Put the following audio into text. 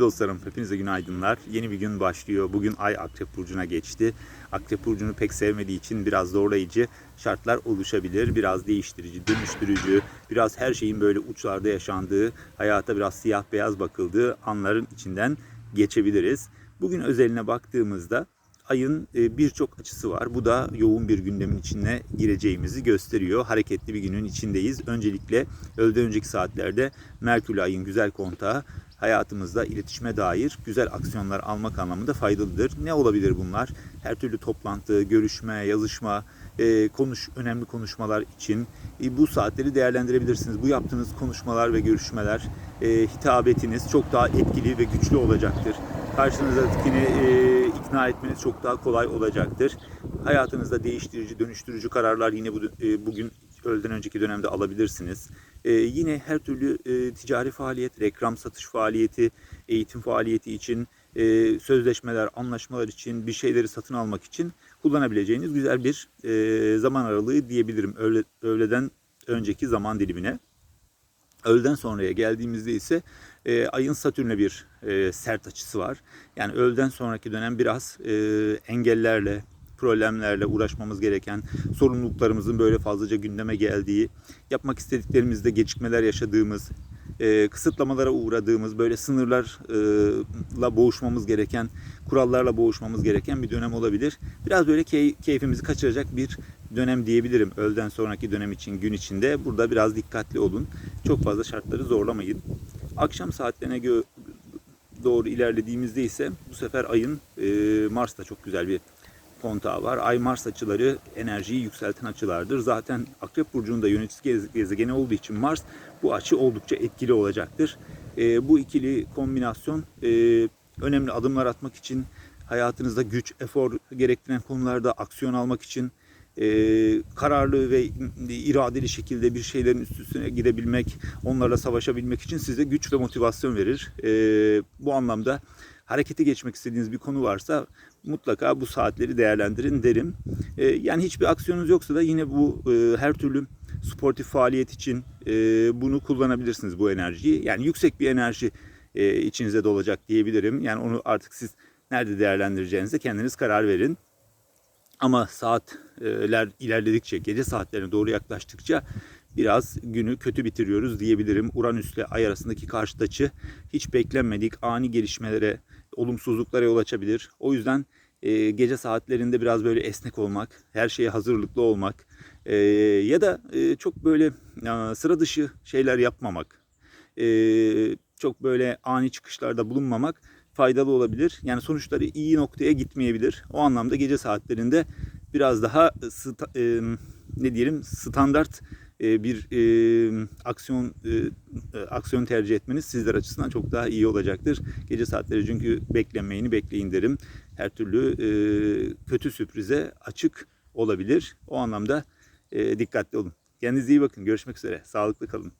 Dostlarım hepinize günaydınlar. Yeni bir gün başlıyor. Bugün Ay Akrep Burcu'na geçti. Akrep Burcu'nu pek sevmediği için biraz zorlayıcı şartlar oluşabilir. Biraz değiştirici, dönüştürücü, biraz her şeyin böyle uçlarda yaşandığı, hayata biraz siyah beyaz bakıldığı anların içinden geçebiliriz. Bugün özeline baktığımızda ayın e, birçok açısı var. Bu da yoğun bir gündemin içine gireceğimizi gösteriyor. Hareketli bir günün içindeyiz. Öncelikle öğleden önceki saatlerde Merkür ayın güzel kontağı hayatımızda iletişime dair güzel aksiyonlar almak anlamında faydalıdır. Ne olabilir bunlar? Her türlü toplantı, görüşme, yazışma, e, konuş önemli konuşmalar için e, bu saatleri değerlendirebilirsiniz. Bu yaptığınız konuşmalar ve görüşmeler, e, hitabetiniz çok daha etkili ve güçlü olacaktır. Karşınızdakini e, ikna etmeniz çok daha kolay olacaktır. Hayatınızda değiştirici, dönüştürücü kararlar yine bu, bugün öğleden önceki dönemde alabilirsiniz. Ee, yine her türlü e, ticari faaliyet, reklam satış faaliyeti, eğitim faaliyeti için, e, sözleşmeler, anlaşmalar için, bir şeyleri satın almak için kullanabileceğiniz güzel bir e, zaman aralığı diyebilirim öğle, öğleden önceki zaman dilimine. Öğleden sonraya geldiğimizde ise e, ayın Satürn'e bir e, sert açısı var. Yani öğleden sonraki dönem biraz e, engellerle, problemlerle uğraşmamız gereken, sorumluluklarımızın böyle fazlaca gündeme geldiği, yapmak istediklerimizde gecikmeler yaşadığımız, e, kısıtlamalara uğradığımız, böyle sınırlarla boğuşmamız gereken, kurallarla boğuşmamız gereken bir dönem olabilir. Biraz böyle key, keyfimizi kaçıracak bir dönem diyebilirim öğleden sonraki dönem için, gün içinde. Burada biraz dikkatli olun. Çok fazla şartları zorlamayın. Akşam saatlerine doğru ilerlediğimizde ise bu sefer ayın e, Mars'ta çok güzel bir kontağı var. Ay Mars açıları enerjiyi yükselten açılardır. Zaten Akrep Burcu'nda yöneticisi gez- gezegeni olduğu için Mars bu açı oldukça etkili olacaktır. E, bu ikili kombinasyon e, önemli adımlar atmak için hayatınızda güç, efor gerektiren konularda aksiyon almak için e, kararlı ve iradeli şekilde bir şeylerin üst üstüne gidebilmek, onlarla savaşabilmek için size güç ve motivasyon verir. E, bu anlamda harekete geçmek istediğiniz bir konu varsa mutlaka bu saatleri değerlendirin derim. E, yani hiçbir aksiyonunuz yoksa da yine bu e, her türlü sportif faaliyet için e, bunu kullanabilirsiniz bu enerjiyi. Yani yüksek bir enerji e, içinize dolacak diyebilirim. Yani onu artık siz nerede değerlendireceğinize kendiniz karar verin. Ama saatler ilerledikçe, gece saatlerine doğru yaklaştıkça biraz günü kötü bitiriyoruz diyebilirim. Uranüs ile Ay arasındaki karşıt açı hiç beklenmedik ani gelişmelere, olumsuzluklara yol açabilir. O yüzden e, gece saatlerinde biraz böyle esnek olmak, her şeye hazırlıklı olmak e, ya da e, çok böyle e, sıra dışı şeyler yapmamak, e, çok böyle ani çıkışlarda bulunmamak faydalı olabilir. Yani sonuçları iyi noktaya gitmeyebilir. O anlamda gece saatlerinde biraz daha e, ne diyelim standart e, bir e, aksiyon e, e, aksiyon tercih etmeniz sizler açısından çok daha iyi olacaktır. Gece saatleri çünkü beklenmeyeni bekleyin derim. Her türlü e, kötü sürprize açık olabilir. O anlamda e, dikkatli olun. Kendinize iyi bakın. Görüşmek üzere. Sağlıklı kalın.